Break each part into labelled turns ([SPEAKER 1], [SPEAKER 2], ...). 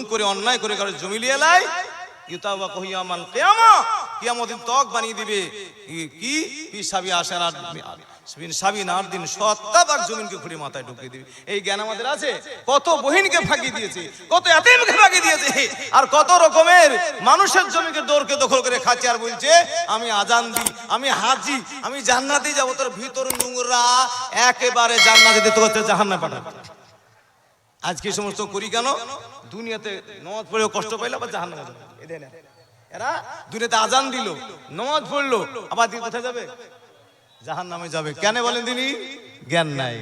[SPEAKER 1] জুলুম করে, অন্যায় করে কারও জমি লিয়ে লাই ইউতাবা কহিয়ামাল কিয়ামা কিয়ামতের তক বানিয়ে দিবে। কি পিসাবি আসেন আর বিন সাবিন দিন সত্তাবাক জমিনকে খুঁড়ে মাথায় দিবে। এই জ্ঞান আমাদের আছে? কত বহিনকে ফাঁকি দিয়েছে, কত এতিমকে ফাঁকি দিয়েছে, আর কত রকমের মানুষের জমিকে দৌড়কে দখল করে খাচ্ছে আর বলছে, আমি আজান দিই, আমি হাজি, আমি জান্নাতে যাব, তোর ভিতর নোংরা একেবারে জান্নাতে দিতে হচ্ছে জাহান্না পাঠাবে। আজকে সমস্ত করি কেন? দুনিয়াতে নমাজ পড়েও কষ্ট পাইলে, আবার জাহান্ন এরা দুনিয়াতে আজান দিল, নমাজ পড়ল, আবার দিন কোথায় যাবে? জাহান নামে যাবে। কেন বলেন তিনি? জ্ঞান নাই।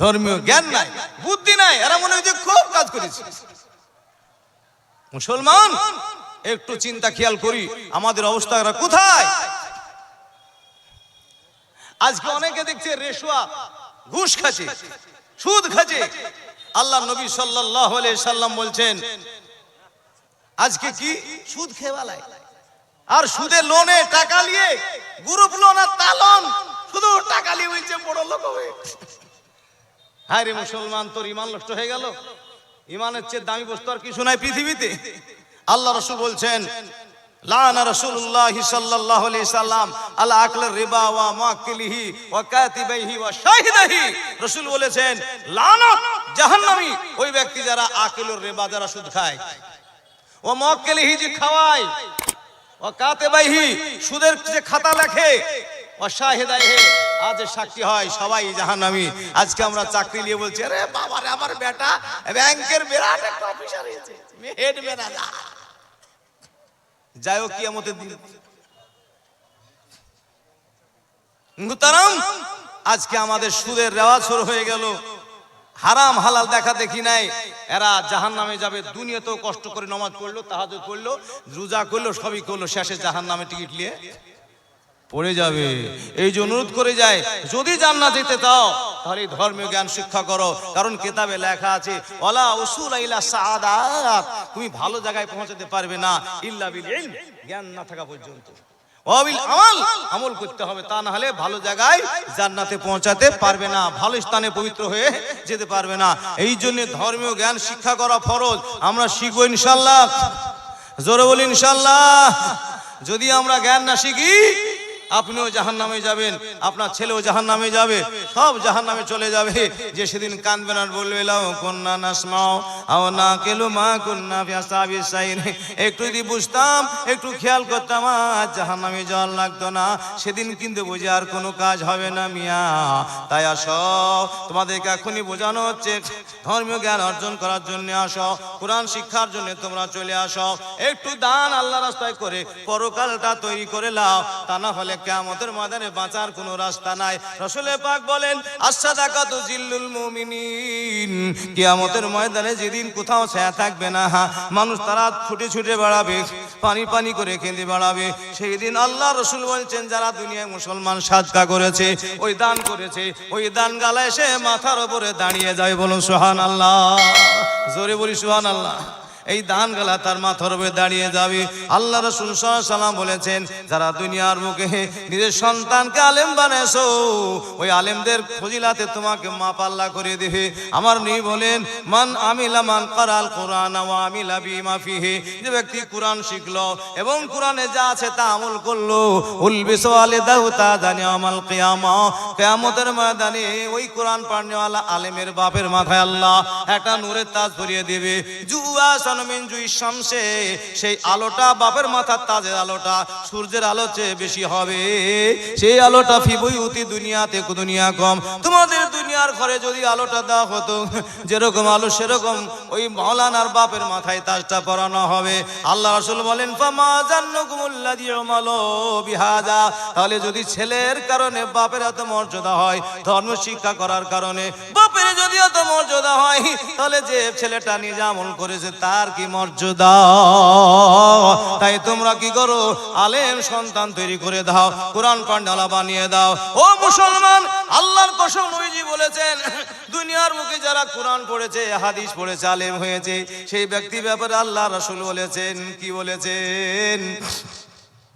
[SPEAKER 1] ধর্মীয় জ্ঞান নাই। বুদ্ধি নাই। এরা মনে হয় যে খুব কাজ করেছে। মুসলমান, একটু চিন্তা খেয়াল করি, আমাদের অবস্থা এরা কোথায়? আজকে অনেকে দেখছে রেশুয়া ঘুষ খাচ্ছে, সুদ খাচ্ছে আল্লাহ নবী সাল্লাল্লাহু আলাইহি সাল্লাম বলছেন আজকে কি? সুদ খেয়ে আর সুদে লোনে টাকা নিয়ে গ্রুপ লোন আর তালন শুধু টাকা নিয়ে বলছে বড় লোক হবে। হায় রে মুসলমান তোর ইমান নষ্ট হয়ে গেল? ইমানের চেয়ে দামি বস্তু আর কিছু নাই পৃথিবীতে। আল্লাহ রসুল বলছেন লানা রাসূলুল্লাহ সাল্লাল্লাহু আলাইহি সাল্লাম আলা আকল রিবা ওয়া মাকিলিহি ওয়া কাতিবাইহি ওয়া শাহিদাহি। রাসূল বলেছেন লানত জাহান্নামী। ওই ব্যক্তি যারা আকিলুর রিবা যারা সুদ খায়। ও মক্কেলিহি যে খাওয়ায়, ও কাতেবাইহি সুদের যে খাতা লেখে, ও শাহিদাইহে, আজ সাক্ষী হয় সবাই জাহান্নামী। আজকে আমরা চাকরি নিয়ে বলছি, আরে বাবা রে আমার বেটা ব্যাংকের বিরাট একটা অফিসার হয়েছে হেড ম্যানেজার যাই হোক, কিয়ামতের দিন। আজকে আমাদের সুদের রেওয়াজ শুরু হয়ে গেল। হারাম হালাল দেখা দেখি নাই। এরা জাহান নামে যাবে, দুনিয়াতেও কষ্ট করে নমাজ পড়ল তাহাজ করল রোজা করল, সবই করল, শেষে জাহান নামে টিকিট নিয়ে পড়ে যাবে। এই যে অনুরোধ করে যায়, যদি জান্নাত যেতে চাও, তাহলে ধর্মীয় জ্ঞান শিক্ষা করো। কারণ কেতাবে লেখা আছে ওলা উসুল ইলা সাআদাত। তুমি ভালো জায়গায় পৌঁছাতে পারবে না, ইল্লা বিল ইলম, জ্ঞান না থাকা পর্যন্ত। অবিল আমল আমল করতে হবে, তা না হলে ভালো জায়গায় জান্নাতে পৌঁছাতে পারবে না, ভালো স্থানে পবিত্র হয়ে যেতে পারবে না। এই জন্য ধর্মীয় জ্ঞান শিক্ষা করা ফরজ। আমরা শিখব ইনশাল্লাহ জোরে বলি ইনশাল্লাহ যদি আমরা জ্ঞান না শিখি আপনিও জাহান নামে যাবেন, আপনার ছেলেও জাহান নামে যাবে, সব জাহান নামে চলে যাবে। যে সেদিন কানবেন আর বলবে কন্যা নাসমাও আও না কেলো মা কন্যা একটু যদি বুঝতাম, একটু খেয়াল করতাম আর জাহান নামে যাওয়ার লাগতো না, সেদিন কিন্তু বুঝে আর কোনো কাজ হবে না মিয়া। তাই আস, তোমাদেরকে এখনই বোঝানো হচ্ছে, ধর্মীয় জ্ঞান অর্জন করার জন্য আসো, কোরআন শিক্ষার জন্য তোমরা চলে আসো। একটু দান আল্লাহ রাস্তায় করে পরকালটা তৈরি করে লাও, তা না হলে কেমতের ময়দানে বাঁচার কোনো রাস্তা নাই। রসুলে পাক বলেন আসাদাকাত জিল্লুল মুমিনিন। কিয়ামতের ময়দানে যেদিন কোথাও ছায়া থাকবে না মানুষ তারা ছুটে ছুটে বেড়াবে, পানি পানি করে কেঁদে বেড়াবে। সেই দিন আল্লাহ রসুল বলছেন, যারা দুনিয়ায় মুসলমান সাজকা করেছে, ওই দান করেছে, ওই দান গালা এসে মাথার উপরে দাঁড়িয়ে যায় বলুন সোহান আল্লাহ জোরে বলি সোহান আল্লাহ এই দান গালা তার মাথার উপরে দাঁড়িয়ে যাবে। আল্লাহ রসুল সাল্লাম বলেছেন, যারা দুনিয়ার মুখে নিজের সন্তানকে আলেম বানাইছো, ওই আলেমদের ফজিলাতে তোমাকে মা পাল্লা করে দেবে। আমার নেই বলেন, মান আমিলা মান কারাল কোরআন ওয়া আমিলা বিমা ফিহি। যে ব্যক্তি কোরআন শিখলো এবং কোরআনে যা আছে তা আমল করল, উলবিসু আলে দাউতা জানি আমাল কিয়ামা। কিয়ামতের ময়দানে ওই কোরআন পড়নেওয়ালা আলেমের বাপের মাথায় আল্লাহ একটা নূরের তাজ পরিয়ে দেবে। জুয়া সানমিন জুই শামসে, সেই আলোটা বাপের মাথার তাজের আলোটা সূর্যের আলো বেশি হবে। সেই আলোটা অতি দুনিয়াতে দুনিয়া কম। তোমাদের দুনিয়ার ঘরে যদি আলোটা দেওয়া হতো, যেরকম আলো সেরকম ওই বাপের মাথায় তাজটা হবে। আল্লাহ রসুল বলেন জান্নুকুমুল্লাযী উমালো বিহাজা। তাহলে যদি ছেলের কারণে বাপের এত মর্যাদা হয় ধর্ম শিক্ষা করার কারণে বাপের যদি এত মর্যাদা হয়, তাহলে যে ছেলেটা নিজে আমল করেছে তার কি মর্যাদা? তাই তোমরা কি করো? আলেম সন্তান তৈরি করে দাও, কোরআন পান্ডালা বানিয়ে দাও। ও মুসলমান, আল্লাহর কসম নবীজি বলেছেন, দুনিয়ার মুখে যারা কোরআন পড়েছে, হাদিস পড়েছে, আলেম হয়েছে, সেই ব্যক্তি ব্যাপারে আল্লাহ রাসূল বলেছেন, কি বলেছেন?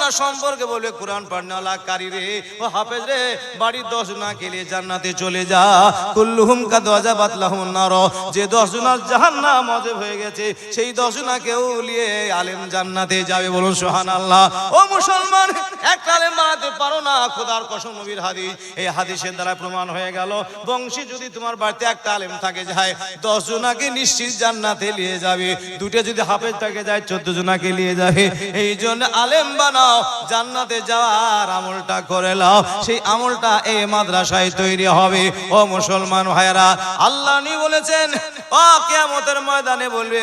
[SPEAKER 1] বাড়ির 10 জনের সম্পর্কে বলবে কোরআন পড়নেওয়ালা কারি রে, ও হাফেজ রে, বাড়ির 10 জনা কে জান্নাতে চলে যা। যে 10 জনার জাহান্নাম ওয়াজিব হয়ে গেছে, সেই 10 জনাকেও নিয়ে আলেম জান্নাতে যাবে বলুন ও মুসলমান পারো না, খোদার কসম নবীর হাদিস। এই হাদিসের দ্বারা প্রমাণ হয়ে গেল, বংশী যদি তোমার বাড়িতে একটা আলেম থাকে যায় 10 জনাকে নিশ্চিত জান্নাতে নিয়ে যাবে। দুটো যদি হাফেজ থাকে যায় 14 জনাকে নিয়ে যাবে। এই জন্য আলেম বানাও জান্নাতে যাওয়ার আমলটা করে লাও সেই আমলটা এই মাদ্রাসায় তৈরি হবে। ও মুসলমান ভাইরা আল্লাহ নি বলেছেন, ও কিয়ামতের ময়দানে বলবে,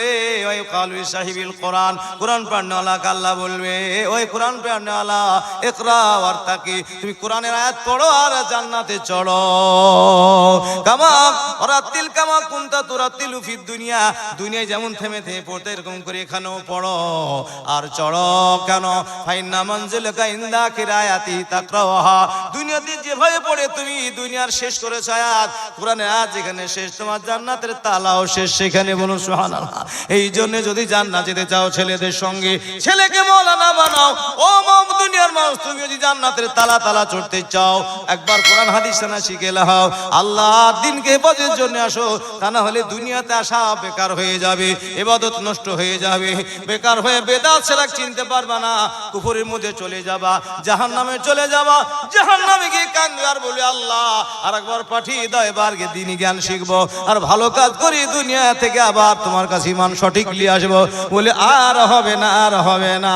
[SPEAKER 1] ওই কালুই সাহিবিল কোরআন কোরআন পড়নেওয়ালা আল্লাহ বলবে, ওই কোরআন পড়নেওয়ালা ইকরা ওয়ারতাকি তুমি কোরআনের আয়াত পড়ো আর জান্নাতে চড়ো। কামা রাত্তিল কামা কুনতা তুরাত্তিল ফিদ দুনিয়া, দুনিয়ায় যেমন থেমে থেমে পড়তে, এরকম করে এখানেও পড়ো। আর চড়ো কেন? তাকরাওহা দুনিয়াতে যেভাবে পড়ে তুমি, দুনিয়ার শেষ করেছ আয়াত। আয়াত যেখানে শেষ, তোমার জান্নাতের তালাও শেষ, সেখানে এই জন্য যদি জান্নাত যেতে চাও ছেলেদের সঙ্গে, ছেলেকে বানাও। ও মম, দুনিয়ার মানুষ, তুমি যদি জান্নাতের তালা তালা চড়তে চাও, একবার কোরআন হাদিস না শিখে লাও। আল্লাহ দিনকে জন্য আসো, তা না হলে দুনিয়াতে আসা বেকার হয়ে যাবে, এবাদত নষ্ট হয়ে যাবে। বেকার হয়ে বেদাত সেরাক চিনতে পারবা না। কুফরের মধ্যে চলে যাবা জাহান নামে চলে যাবা। জাহান নামে গিয়ে কান্দবে আর বলে, আল্লাহ আর একবার পাঠিয়ে দাও, এবার গিয়ে দিনই জ্ঞান শিখব। আর ভালো কাজ করি দুনিয়া থেকে আবার তোমার কাছে ইমান সঠিক নিয়ে আসব। বলে, আর হবে না, আর হবে না।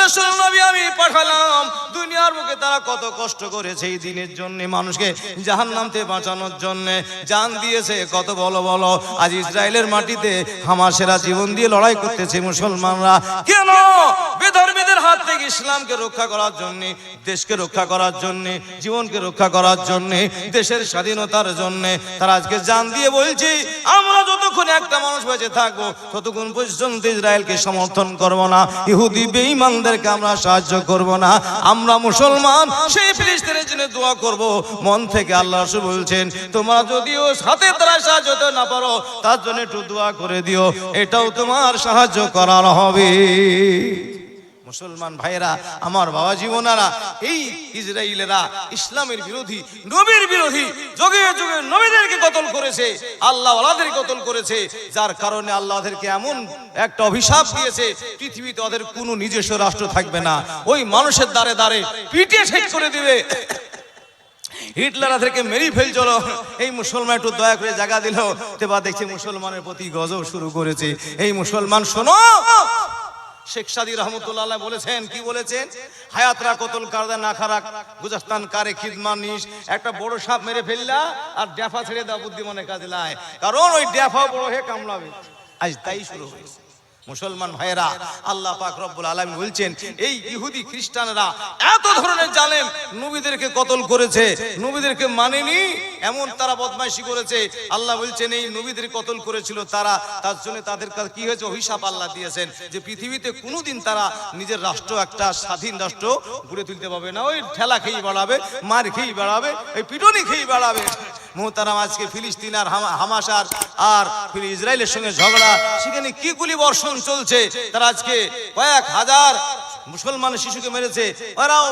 [SPEAKER 1] রসুল নবী আমি পাঠালাম। দুনিয়ার মুখে তারা কত কষ্ট করেছে এই দিনের জন্য মানুষকে জাহান নামতে বাঁচানোর জন্য। জান দিয়েছে, কত বলো বলো, আজ ইসরায়েলের মাটিতে হামাসেরা জীবন দিয়ে লড়াই করতেছে মুসলমানরা। কেন? বেধর্মীদের হাত থেকে ইসলামকে রক্ষা করার জন্য, দেশকে রক্ষা করার জন্য, জীবনকে রক্ষা করার জন্য, দেশের স্বাধীনতার জন্য। তারা আজকে জান দিয়ে বলছি, আমরা যতক্ষণ একটা মানুষ বেঁচে থাকব, ততক্ষণ পর্যন্ত ইসরায়েলকে সমর্থন করব না। ইহুদি বেঈমানদেরকে আমরা সাহায্য করব না। আমরা মুসলমান, সেই ফিলিস্তিনের জন্য দোয়া করব। মন থেকে আল্লাহ বলছেন, তোমরা যদিও সাথে তারা সাহায্য করতে না পারো, তার জন্য একটু দোয়া করে দিও। এটাও তোমার সাহায্য করার হবে। মুসলমান ভাইরা আমার বাবা জীবনারা, এই ইসরায়েলেরা ইসলামের বিরোধী, নবীর বিরোধী, যুগে যুগে নবীদেরকে কতল করেছে, আল্লাহ ওয়ালাদের কতল করেছে, যার কারণে আল্লাহ ওদেরকে এমন একটা অভিশাপ দিয়েছে, পৃথিবীতে ওদের কোনো নিজস্ব রাষ্ট্র থাকবে না। ওই মানুষের দ্বারে দ্বারে পিটিয়ে শেষ করে দিবে। হিটলার থেকে মেরি এই মুসলমান একটু দয়া করে জায়গা দিল। তেবা দেখছি মুসলমানের প্রতি গজব শুরু করেছে। এই মুসলমান, শোনো! শেখ সাদি রহমতুল্লাহ বলেছেন, কি বলেছেন? হায়াতরা কতল কারদা না খারাক, গুজাস্তান কারে খিদমান একটা বড় সাপ মেরে ফেললা আর ড্যাফা ছেড়ে দেওয়া বুদ্ধিমানের কাজে লায় কারণ ওই ড্যাফা বড় হয়ে কামলাবে আজ তাই শুরু হয়েছে। মুসলমান ভাইয়েরা, আল্লাহ পাক রব্বুল আলামিন বলছেন, এই ইহুদি খ্রিস্টানরা এত ধরনের জালেম নবীদেরকে কতল করেছে, নবীদেরকে মানেনি? এমন তারা বদমাইশি করেছে। আল্লাহ বলছেন, এই নবীদের কতল করেছিল তারা, তার জন্য তাদের কাছে কি হয়েছে? অভিশাপ আল্লাহ দিয়েছেন যে পৃথিবীতে কোনোদিন তারা নিজের রাষ্ট্র, একটা স্বাধীন রাষ্ট্র গড়ে তুলতে পারবে না। ওই ঠেলা খেয়েই বাড়াবে, মার খেয়েই বাড়াবে, ওই পিটনি খেয়েই বাড়াবে। মোহতারাম আজকে ফিলিস্তিন আর হামা- হামাস আর আর ইসরায়েলের সঙ্গে ঝগড়া। সেখানে কি গুলি বর্ষণ চলছে? তারা আজকে কয়েক হাজার মুসলমান শিশুকে মেরেছে। ওরাও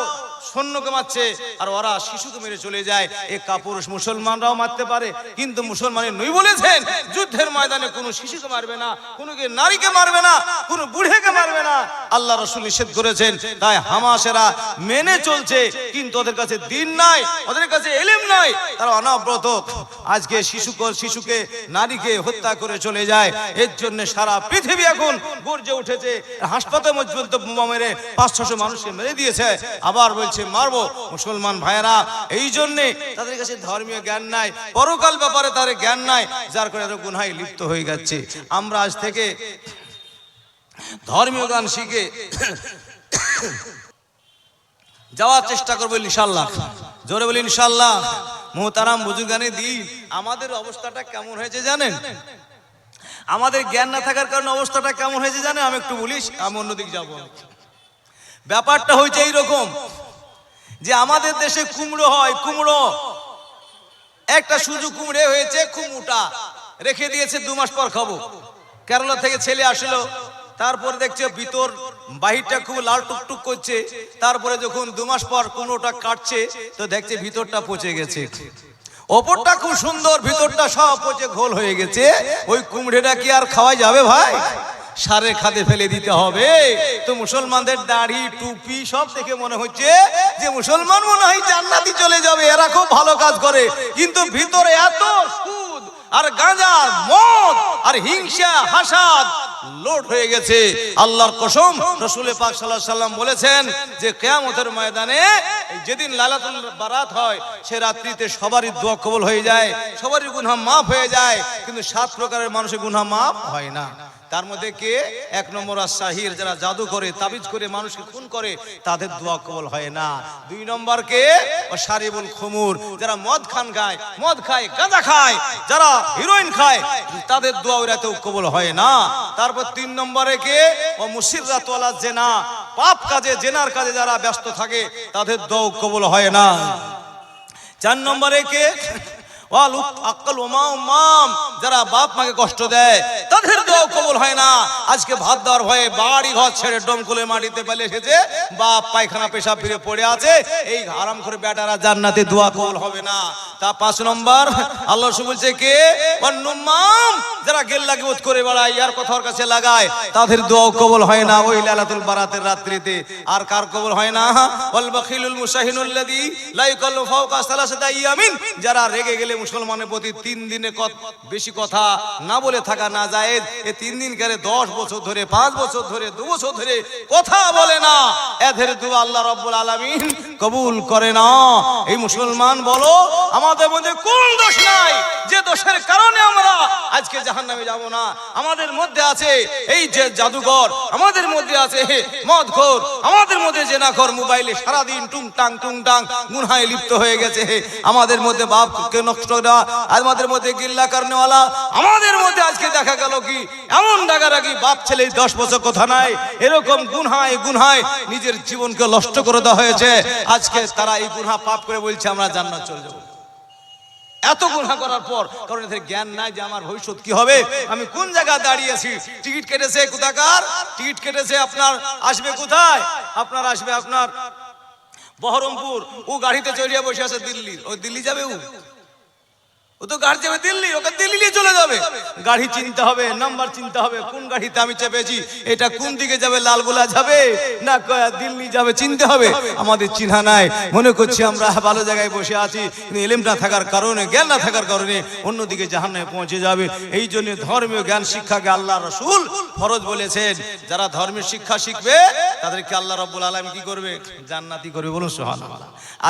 [SPEAKER 1] সৈন্যকে মারছে, আর ওরা শিশুকে মেরে চলে যায়। এ কাপুরুষ মুসলমানরাও মারতে পারে, কিন্তু মুসলমানের নই বলেছেন, যুদ্ধের ময়দানে কোনো শিশুকে মারবে না, কোনো নারীকে মারবে না, কোনো বুড়েকে মারবে না। আল্লাহ রসুল নিষেধ করেছেন, তাই হামাসেরা মেনে চলছে, কিন্তু ওদের কাছে দিন নাই, ওদের কাছে এলেম নাই, তারা অনাব্রত আজকে শিশু শিশুকে, নারীকে হত্যা করে চলে যায়। এর জন্য সারা পৃথিবী এখন গর্জে উঠেছে, হাসপাতাল পর্যন্ত বোমা মেরে পাঁচ ছশো মানুষকে মেরে দিয়েছে। আবার বলছে মারবো, মুসলমান ভাইয়েরা। এই জন্যে তাদের কাছে ধর্মীয় জ্ঞান নাই, পরকাল ব্যাপারে তার জ্ঞান নাই, যার করে এরা গুনায় লিপ্ত হয়ে যাচ্ছে। আমরা আজ থেকে ধর্মীয় গান শিখে যাওয়ার চেষ্টা করব ইনশাল্লাহ জোরে বলি ইনশাল্লাহ মোহতারাম বুজুর্গানি দিন, আমাদের অবস্থাটা কেমন হয়েছে জানেন? আমাদের জ্ঞান না থাকার কারণে অবস্থাটা কেমন হয়েছে জানেন? আমি একটু বলিস, আমি অন্যদিকে যাব। ব্যাপারটা হয়েছে এইরকম যে আমাদের দেশে কুমড়ো হয়, কুমড়ো। একটা সুযোগ কুমড়ে হয়েছে খুব রেখে দিয়েছে, দু মাস পর খাব। কেরলা থেকে ছেলে আসলো, তারপরে দেখছে ভিতর বাহিরটা খুব লাল টুকটুক করছে। তারপরে যখন দু মাস পর কুমড়োটা কাটছে, তো দেখছে ভিতরটা পচে গেছে। ওপরটা খুব সুন্দর, ভিতরটা সব পচে ঘোল হয়ে গেছে। ওই কুমড়েটা কি আর খাওয়া যাবে ভাই? সারে খাদে ফেলে দিতে হবে। তো মুসলমানদের দাড়ি, টুপি সব দেখে মনে হচ্ছে যে মুসলমান মনে হয় জান্নাতি চলে যাবে। এরা খুব ভালো কাজ করে। কিন্তু ভিতরে এত সুদ আর গাঁজা, মদ আর হিংসা, হাসাদ লোড হয়ে গেছে। আল্লাহর কসম, রসুল পাক সাল্লাল্লাহু সাল্লাম বলেছেন যে কেয়ামতের ময়দানে যেদিন লালাতুল বারাত হয়, সে রাত্রিতে সবারই দোয়া কবল হয়ে যায়, সবারই গুনাহ মাফ হয়ে যায়। কিন্তু সাত প্রকারের মানুষের গুনাহ মাফ হয় না। তার মধ্যে কে? এক নম্বর আর সাহির যারা জাদু করে, তাবিজ করে, মানুষকে খুন করে, তাদের দোয়া কবল হয় না। দুই নম্বর কে? সারিবুল খুমুর, যারা মদ খান খায় মদ খায়, গাঁজা খায়, যারা হিরোইন খায়, তাদের দোয়া ওই রাতেও কবল হয় না। তারপর তিন নম্বরে কে? ও মুসিরাত ওয়ালা জেনা, পাপ কাজে, জেনার কাজে যারা ব্যস্ত থাকে, তাদের দোয়া কবল হয় না। চার নম্বরে কে? যারা বাপ মাকে কষ্ট দেয়, তাদের কবুল হয় না। আজকে ভাত দেওয়ার ভয়ে বাড়ি ঘর ছেড়ে ডমকুলে মাটিতে ফেলে এসেছে। বাপ পায়খানা পেশাব ফিরে পড়ে আছে। এই আরাম করে বেটারা জান্নাতে দোয়া কবুল হবে না। তা পাঁচ নম্বর আল্লাহ বলছে কে? যারা গিবত করে বেড়ায়, ইয়ার কথার কাছে লাগায়, তাদের কবুল হয় না ওই লাইলাতুল বারাতের রাত্রিতে। আর কার কবুল হয় না? ওয়াল বাখিলুল মুসাহিনুল লাযী লা ইকাল্লু ফাওকা সালাসাতা ইয়ামিন যারা রেগে গেলে মুসলমানের প্রতি তিন দিনে বেশি কথা না বলে থাকা না যায় এ তিন দিন করে দশ বছর ধরে, পাঁচ বছর ধরে, দু বছর ধরে কথা বলে না। এদের দোয়া আল্লাহ রব্বুল আলামিন কবুল করে না। এই মুসলমান বলো, আমাদের মধ্যে কোন দোষ নাই? যে দোষের কারণে আমরা আজকে জাহান্নামে যাব না। আমাদের মধ্যে আছে এই যে জাদুঘর, আমাদের মধ্যে আছে মদঘর, আমাদের মধ্যে জেনাঘর, মোবাইলে সারাদিন টুংটাং টুংটাং গুনহায় লিপ্ত হয়ে গেছে। আমাদের মধ্যে বাপকে নষ্ট করা আমাদের মধ্যে গিল্লা কারণেওয়ালা আমাদের মধ্যে আজকে দেখা গেল কি, এমন ডাকাডাকি বাপ ছেলে দশ বছর কথা নাই, এরকম গুনহায় গুনহায় নিজের জীবনকে নষ্ট করে দেওয়া হয়েছে। আজকে তারা এই গুনহা পাপ করে বলছে, আমরা জান্নাত চলে যাব। এত গুণা করার পর, কারণ এদের জ্ঞান নাই যে আমার ভবিষ্যৎ কি হবে। আমি কোন জায়গায় দাঁড়িয়ে আছি? টিকিট কেটেছে কোথাকার? টিকিট কেটেছে আপনার, আসবে কোথায়? আপনার আসবে আপনার বহরমপুর। ও গাড়িতে চড়িয়ে বসে আছে দিল্লি। ও দিল্লি যাবে ও? ও তো গাড়ি যাবে দিল্লি, ওকে দিল্লি নিয়ে চলে যাবে। গাড়ি চিনতে হবে, নাম্বার চিনতে হবে, কোন গাড়িতে আমি চেপেছি, এটা কোন দিকে যাবে, লালগোলা যাবে, না দিল্লি যাবে, চিনতে হবে। আমাদের চিহ্না নাই, মনে করছি আমরা ভালো জায়গায় বসে আছি, কিন্তু না থাকার কারণে, জ্ঞান না থাকার কারণে অন্যদিকে জাহান্নামে পৌঁছে যাবে। এই জন্য ধর্মীয় জ্ঞান শিক্ষাকে আল্লাহ রসুল ফরজ বলেছেন। যারা ধর্মের শিক্ষা শিখবে, তাদেরকে আল্লাহ রব্বুল আলম কি করবে? জান্নাতি করবে, বলুন সোহান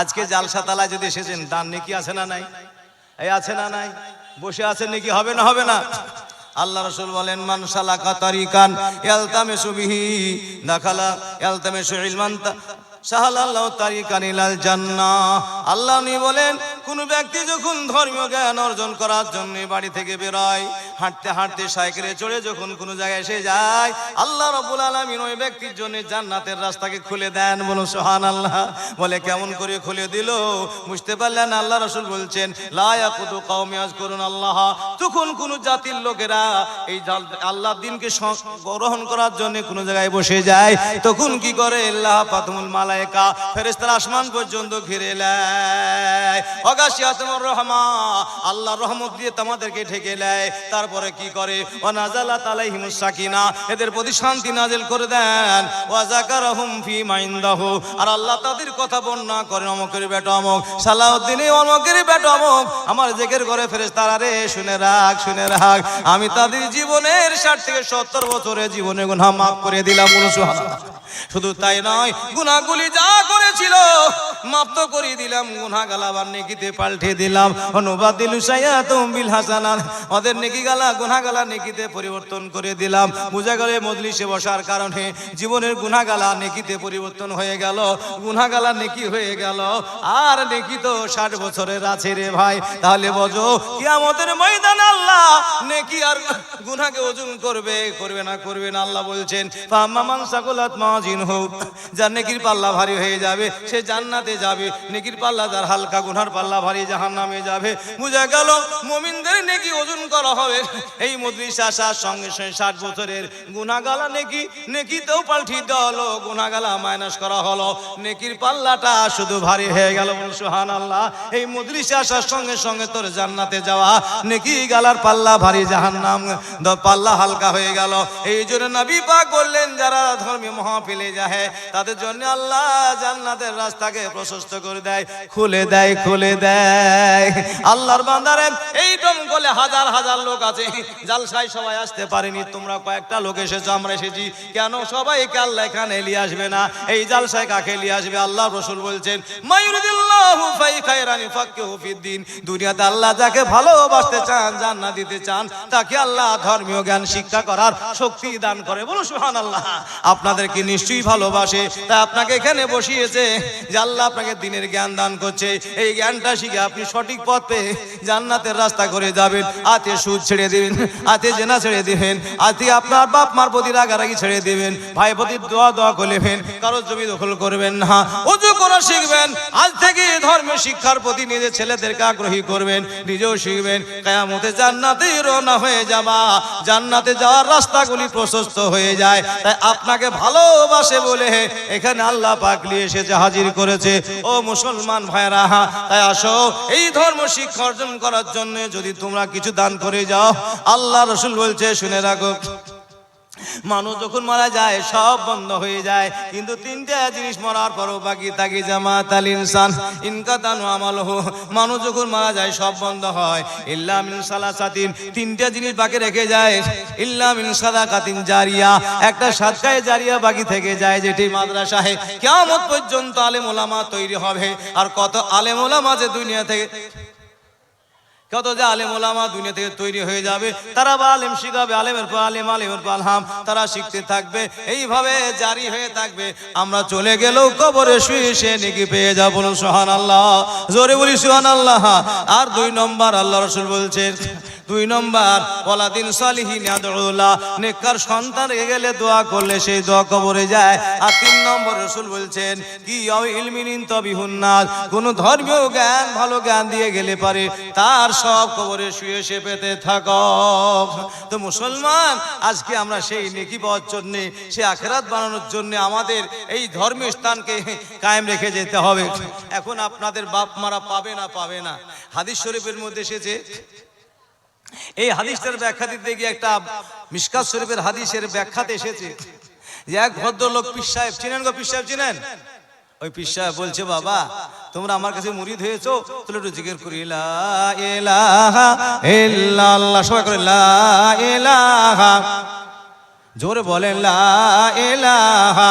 [SPEAKER 1] আজকে জালসা তালায় যদি এসেছেন, দান নেকি আছে না নাই? এই আছে না নাই? বসে আছে নাকি? হবে না হবে না। আল্লাহ রসুল বলেন, মান সালাকা তারিকান ইয়ালতামিসু বিহি দাখালা, ইয়ালতামিসু ইলমান সাহালাল্লাহু তারিকান ইলাল জান্নাহ। আল্লাহ নি বলেন, কোন ব্যক্তি যখন ধর্মীয় জ্ঞান অর্জন করার জন্য বাড়ি থেকে বেরোয় হাঁটতে হাঁটতে সাইকেলে চড়ে যখন কোনো জায়গায় এসে যায়, আল্লাহ রব্বুল আলামিন ওই ব্যক্তির জন্য জান্নাতের রাস্তাকে খুলে দেন। বলো সোহান আল্লাহ বলে, কেমন করে খুলে দিল? বুঝতে পারলেন আল্লাহ রসুল বলছেন লায়াকুতু কওমি করুন আল্লাহ। তখন কোন জাতির লোকেরা এই আল্লাহর দিনকে গ্রহণ করার জন্য কোন জায়গায় বসে যায়। তখন কি করে? আল্লাহ পাতমুল মালায়েকা ফেরেস্তার আসমান পর্যন্ত ঘিরে নেয়। অগাশিয়াতুর রহমা আল্লাহ রহমত দিয়ে তোমাদেরকে ঢেকে নেয়। তারপরে কি করে? আলাইহিমুস সাকিনা। এদের প্রতি শান্তি নাজিল করে দেন। ফি মাইন্দাহু আর আল্লাহ তাদের কথা বর্ণনা করেন, অমকের বেটা অমক। সালাউদ্দিন অমকের বেটা অমক। আমার জেকের করে ফেরেশতারা রে শুনে রাখ শুনে রাখ। আমি তাদের জীবনের ষাট থেকে সত্তর বছরের জীবনে গুনাহ মাফ করে দিলাম শুধু তাই নয়, গুনাহগুলি যা করেছিল, মাফ তো করে দিলাম গুনা গালা আবার নেকিতে পাল্টে দিলাম। অনুবাদ দিল হাসানাত। ওদের নেকি গুনা গালা নেকিতে পরিবর্তন করে দিলাম। বুঝা গেলে মজলিসে বসার কারণে জীবনের গুনা গালা নেকিতে পরিবর্তন হয়ে গেল গুনা গালা নেকি হয়ে গেল। আর নেকি তো ষাট বছরের আছে রে ভাই। তাহলে বোঝো, কিয়ামতের ময়দানে আল্লাহ নেকি আর গুনাকে ওজন করবে করবে না করবে না আল্লাহ বলছেন ফাম্মামান সাকুলাত মাজিন হোক যার নেকির পাল্লা ভারী হয়ে যাবে, সে জান্নাতে যাবে। নেকির পাল্লা যার হালকা গুনার পাল্লা ভারী জাহান্নামে যাবে। বুঝা গেল, মুমিনদের নেকি ওজন করা হবে এই মজলিস আসার সঙ্গে সঙ্গে ষাট বছরের গুনাগালা নেকি, নেকিতেও পাল্টি দেওয়া হলো গুনাগালা মাইনাস করা হলো। নেকির পাল্লাটা শুধু ভারী হয়ে গেল সুহান আল্লাহ এই মজলিসে আসার সঙ্গে সঙ্গে তোর জান্নাতে যাওয়া, নেকি গালার পাল্লা ভারী জাহান্নাম, দ- পাল্লা হালকা হয়ে গেল। এই জন্য নবী পাক বললেন, যারা ধর্মী মহাপিলে যায় তাদের জন্য আল্লাহ জান্নাতের রাস্তাকে প্রশস্ত করে দেয়, খুলে দেয় খুলে দেয়। আল্লাহর বান্দারে, এই দমকলে হাজার হাজার লোক আছে। জালসায় সবাই আসতে পারেনি। তোমরা কয়েকটা লোক এসেছ, আমরা এসেছি। কেন? সবাইকে আল্লাহ এখানে এলিয়ে আসবে না। এই জালসায় কাকে এলিয়ে আসবে? আল্লাহ রসুল বলছেন দুনিয়াতে আল্লাহ যাকে ভালোবাসতে চান, জান্নাত দিতে চান, তাকে আল্লাহ ধর্মীয় জ্ঞান, শিক্ষা করার শক্তি দান করে। বলো সুবহানাল্লাহ। আপনাদেরকে নিশ্চয়ই ভালোবাসে? তা আপনাকে এখানে বসিয়েছে যে আল্লাহ আপনাকে দিনের জ্ঞান দান করছে। এই জ্ঞানটা শিখে আপনি সঠিক পথে জান্নাতের রাস্তা করে যাবেন। আতে সুদ ছেড়ে দিবেন, আতে জেনা ছেড়ে দিবেন, আতে আপনার বাপ মার প্রতি রাগারাগি ছেড়ে দিবেন, ভাই প্রতি দোয়া দোয়া করবেন কারও জমি দখল করবেন না। উজু করা শিখবেন। আজ থেকে ধর্মের শিক্ষার প্রতি নিজের ছেলেদেরকে আগ্রহী করবেন, নিজেও শিখবেন। কেয়ামতে জান্নাতে রওনা হয়ে যাবা। জান্নাতে যাওয়ার রাস্তাগুলি প্রশস্ত হয়ে যায়। তাই আপনাকে ভালোবাসে বলে এখানে আল্লাহ পাক নিয়ে এসেছে, হাজির করেছে। ও মুসলমান ভাইরা তাই আসো, এই ধর্ম শিক্ষা অর্জন করার জন্য যদি তোমরা কিছু দান করে যাও, আল্লাহ রসুল বলছে, শুনে রাখো। মানুষ যখন মারা যায়, সব বন্ধ হয়ে যায়। কিন্তু তিনটা জিনিস মরার পরও বাকি থাকে, জামাত আল ইনসান। ইনকা দানু আমাল হো মানুষ যখন মারা যায়, সব বন্ধ হয়। ইল্লা মিন সালাসাতিন। তিনটা জিনিস বাকি রেখে যায়। ইল্লা মিন সাদাকাতিন জারিয়া। একটা সাদকায়ে জারিয়া বাকি থেকে যায়, যেটি মাদ্রাসাহে কেমন পর্যন্ত আলেম ওলামা তৈরি হবে। আর কত আলেম ওলামা যে দুনিয়া থেকে। কত যে আলেম ওলামা দুনিয়া থেকে তৈরি হয়ে যাবে, তারা বা আলেম শিখাবে, আলেমের পর আলেম, আলেমের পর আলহাম, তারা শিখতে থাকবে, এইভাবে জারি হয়ে থাকবে। আমরা চলে গেলেও কবরে শুয়ে সে নাকি পেয়ে যাব সোহান আল্লাহ জোরে বলি সোহান আল্লাহ আর দুই নম্বর আল্লাহ রসুল বলছেন দুই নম্বর ওলাদিন সালিহিন আদউল্লাহ নেককার সন্তান গেলে দোয়া করলে সেই দোয়া কবরে যায়। আর তিন নম্বর রসুল বলছেন, কি ইলমিনিন তবিহুন্নাস কোন ধর্মীয় জ্ঞান, ভালো জ্ঞান দিয়ে গেলে পারে, তার সব কবরে শুয়ে সে পেতে থাক। তো মুসলমান, আজকে আমরা সেই নেকি পাওয়ার জন্য, সে আখেরাত বানানোর জন্য আমাদের এই ধর্মীয় স্থানকে কায়েম রেখে যেতে হবে। এখন আপনাদের বাপ মারা পাবে না পাবে না। হাদিস শরীফের মধ্যে এসেছে এই হাদিসটার ব্যাখ্যা দিতে গিয়ে একটা মিসকাত শরীফের হাদিসের ব্যাখ্যাতে এসেছে যে এক ভদ্রলোক পীর সাহেব, চিনেন গো পীর সাহেব, চিনেন? ওই পীর সাহেব বলছে, বাবা, তোমরা আমার কাছে মুরিদ হয়েছো, তাহলে একটু জিজ্ঞেস করি। ইলাহা সবাই করে ইলাহা। জোরে বলেন, লা ইলাহা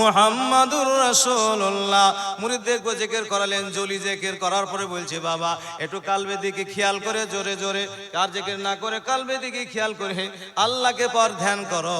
[SPEAKER 1] মুহাম্মাদুর রাসূলুল্লাহ। মুরিদদেরকে জিকির করালেন, জলি জিকির করার পরে বলছে, বাবা, একটু কালবে দিকে খেয়াল করে, জোরে জোরে, কার জিকির না করে, কালবে দিকে খেয়াল করে, আল্লাহকে পর ধ্যান করো।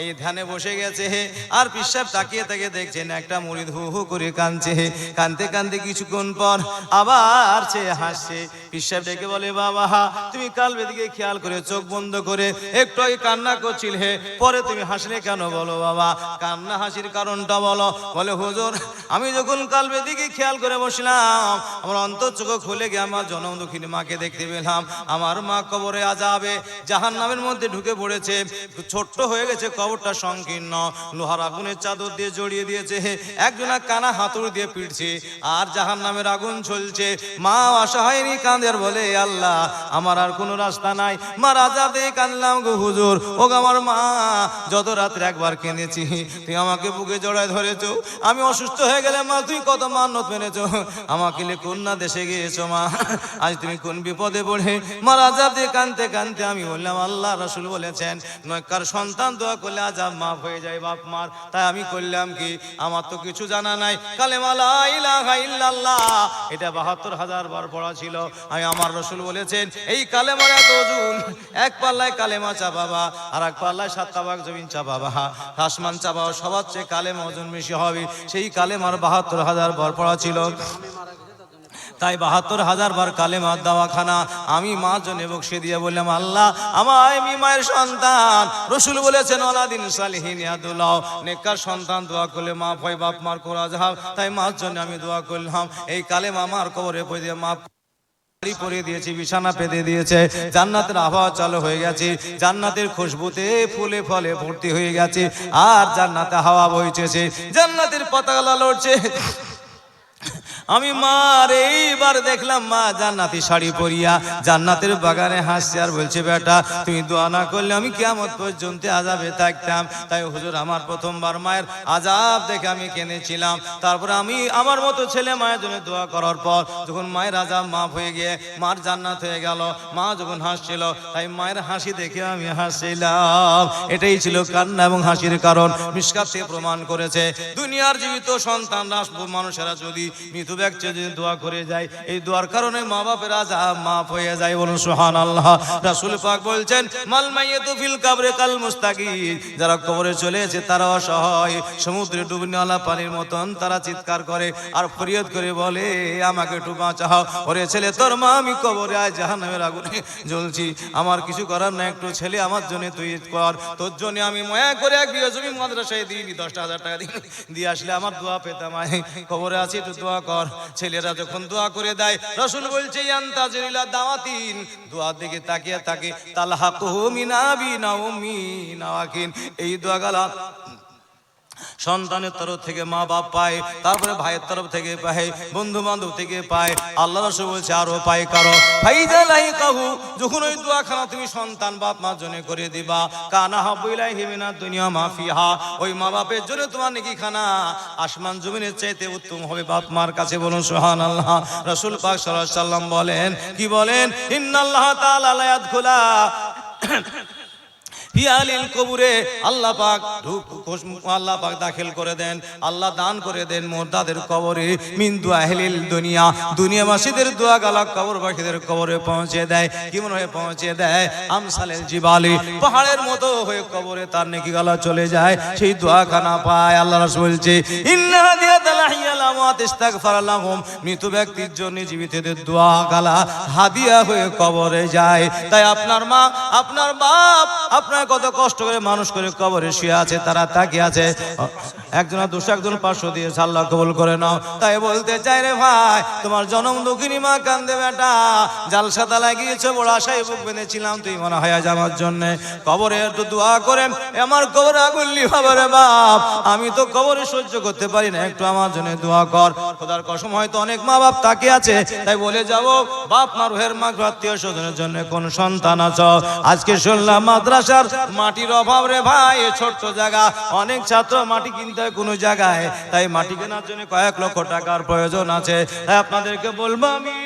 [SPEAKER 1] এই ধ্যানে বসে গেছে হে আর পিসাব তাকিয়ে তাকিয়ে দেখছেন একটা মুড়িদ হু হু করে কাঁদছে। হে কাঁদতে কাঁদতে কিছুক্ষণ পর আবার সে হাসছে। পিসাব ডেকে বলে, বাবা, তুমি কালবে দিকে খেয়াল করে, চোখ বন্ধ করে, একটু কান্না করছিল হে, পরে তুমি হাসলে কেন বলো বাবা? কান্না হাসির কারণটা বলো। বলে, হুজুর, আমি যখন কালবে দিকে খেয়াল করে বসলাম, আমার অন্তর চোখ খুলে গিয়ে আমার জনম দুঃখিনী মাকে দেখতে পেলাম। আমার মা কবরে আজাবে জাহান নামের মধ্যে ঢুকে পড়েছে। ছোট্ট হয়ে গেছে কবরটা সংকীর্ণ। লোহার আগুনের চাদর দিয়ে জড়িয়ে দিয়েছে একজনা কানা হাতুড় দিয়ে পিটছে। আর জাহান নামের আগুন চলছে মা অসহায়নি কাঁদে আর বলে, আল্লাহ, আমার আর কোনো রাস্তা নাই। মা রাজা দিয়ে কাঁদলাম গো হুজুর। ও আমার মা, যত রাত্রে একবার কেঁদেছি, তুই আমাকে বুকে জড়ায় ধরেছ। আমি অসুস্থ হয়ে গেলে মা, তুই কত মান্যত মেনেছো? আমাকে লে কন্যা দেশে গিয়েছো মা? আজ তুমি কোন বিপদে পড়ে? মারা যাবে কানতে কানতে আমি বললাম, আল্লাহ রসুল বলেছেন নয়কার সন্তান দোয়া করলে আজাব মাফ হয়ে যায় বাপ মার। তাই আমি করলাম কি? আমার তো কিছু জানা নাই। ইল্লাল্লাহ। এটা বাহাত্তর হাজার বার পড়া ছিল। আমি আমার রসুল বলেছেন, এই কালেমার এত ওজন, এক পাল্লায় কালেমা চা বাবা আর এক পাল্লায় সাতটা বাঘ জমিন চা বাবা আসমান চা বাবা সবার চেয়ে কালেমা ওজন বেশি হবে। সেই কালেমার বাহাত্তর হাজার বার পড়া ছিল। তাই বাহাত্তর হাজার বার কালেমার দাওয়াখানা। আমি মা জনে বক্সে দিয়ে বললাম, আল্লাহ আমার আমি মায়ের সন্তান। রসুল বলেছেন, আলাদিন সালিহিন ইয়াদুল্লাহ। নেককার সন্তান দোয়া করলে মা ভয় বাপ মার করা যাও তাই মার জন্য আমি দোয়া করলাম। এই কালেমা আমার কবরে পড়ে দিয়ে মা শাড়ি দিয়েছি, বিছানা পেতে দিয়েছে, জান্নাতের আবহাওয়া চালু হয়ে গেছে, জান্নাতের খুশবুতে ফুলে ফলে ভর্তি হয়ে গেছে, আর জান্নাতে হাওয়া বইছে জান্নাতের পতাকা লড়ছে আমি মার এইবার দেখলাম মা জান্নাতি শাড়ি পরিয়া জান্নাতের বাগানে হাসছে আর বলছে, বেটা তুমি দোয়া না করলে আমি কেমন পর্যন্ত আজাবে থাকতাম। তাই হুজুর আমার প্রথমবার মায়ের আজাব দেখে আমি কেঁদেছিলাম। তারপর আমি আমার মতো ছেলে মায়ের জন্য দোয়া করার পর যখন মায়ের আজাব মাফ হয়ে গিয়ে মার জান্নাত হয়ে গেল, মা যখন হাসছিল, তাই মায়ের হাসি দেখে আমি হাসছিলাম। এটাই ছিল কান্না এবং হাসির কারণ। মিসকাত থেকে প্রমাণ করেছে, দুনিয়ার জীবিত সন্তানরা মানুষেরা যদি মৃত ব্যক্তি যদি দোয়া করে যায় এই দোয়ার কারণে মা বাপের আজাব মাফ হয়ে যায় বলুন সুহান আল্লাহ রাসুল পাক বলছেন, মাল মাইয়াতু ফিল কাবরে কাল মুস্তাকিন যারা কবরে চলে এসে তারা অসহায়, সমুদ্রে ডুবনিওয়ালা পানির মতন তারা চিৎকার করে আর ফরিয়াদ করে বলে, আমাকে একটু বাঁচাও। ওরে ছেলে, তোর মা, আমি কবরে আয়, জাহান্নামের আগুনে জ্বলছি। আমার কিছু করার না একটু ছেলে আমার জন্য তুই কর। তোর জন্য আমি ময়া করে এক বিঘা জমি মাদ্রাসায় দিই দশটা হাজার টাকা দিয়ে আসলে আমার দোয়া পেতাম, আয়, কবরে আছি, একটু দোয়া কর। ছেলেরা যখন দোয়া করে দেয়, রসুল বলছে ইয়ান্তাজিলা দাওয়াতিন। দোয়ার দিকে তাকিয়ে থাকে তালহা মিনাবি নাউমি নাওয়াকিন। এই দোয়া গালা সন্তানের তরফ থেকে মা বাপ পায়, তারপরে ভাইয়ের তরফ থেকে পায় বন্ধু বান্ধব থেকে পায় আল্লাহ রসুল বলছে, আরও পায় কারও। কাহু যখন ওই দোয়াখানা তুমি সন্তান বাপ মার জন্য করে দিবা, কানা হাবুইলাই হিমিনা দুনিয়া মাফিহা ওই মা বাপের জন্য তোমার নাকি খানা আসমান জমিনের চাইতে উত্তম হবে বাপ মার কাছে বলুন সোহান আল্লাহ রসুল পাক সাল্লাম বলেন, কি বলেন? ইন্নাল্লাহ তাআলা লা ইয়াদখুলা। হিয়ালিল কবুরে, আল্লাহ পাক আল্লাহ পাক দাখিল করে দেন। আল্লাহ দান করে দেন মোরদাদের কবরে। মিন দুয়াহিলিল দুনিয়া। দুনিয়াবাসীদের দোয়া গালা কবরবাসীদের কবরে পৌঁছে দেয়। কেমন হয়ে পৌঁছে দেয়? আমসালের জিবালি। পাহাড়ের মতো হয়ে কবরে তার নেকি গালা চলে যায়। সেই দোয়াখানা পায়। আল্লাহ রাসূল বলছে, ইন্না লাহুম। মৃত ব্যক্তির জন্য জীবিতদের দোয়া গালা হাদিয়া হয়ে কবরে যায়। তাই আপনার মা, আপনার বাপ, আপনার কত কষ্ট করে মানুষ করে কবরে শুয়ে আছে, তারা তাকিয়ে আছে। একজন দুশো, একজন পাঁচশো দিয়ে আল্লাহ কবুল করে নাও। তাই বলতে চাই রে ভাই, তোমার জনম দুঃখিনী মা কান্দে বেটা। জালসাদা লাগিয়েছে বড় আশায় বুক বেঁধেছিলাম, তুই মনে হয় আজ আমার জন্য। কবরে একটু দোয়া করে আমার কবরে আগুল্লি হবে রে বাপ। আমি তো কবরে সহ্য করতে পারি না, একটু আমার জন্য দোয়া কর। খোদার কসম, হয়তো অনেক মা বাপ তাকে আছে। তাই বলে যাব, বাপ মা রুহের মা আত্মীয় স্বজনের জন্য কোন সন্তান আছো? আজকে শুনলাম মাদ্রাসার মাটির অভাব রে ভাই ছোট্ট জায়গা। অনেক ছাত্র মাটি কিনতে হয় কোনো জায়গায়। তাই মাটি কেনার জন্য কয়েক লক্ষ টাকার প্রয়োজন আছে। তাই আপনাদেরকে বলব আমি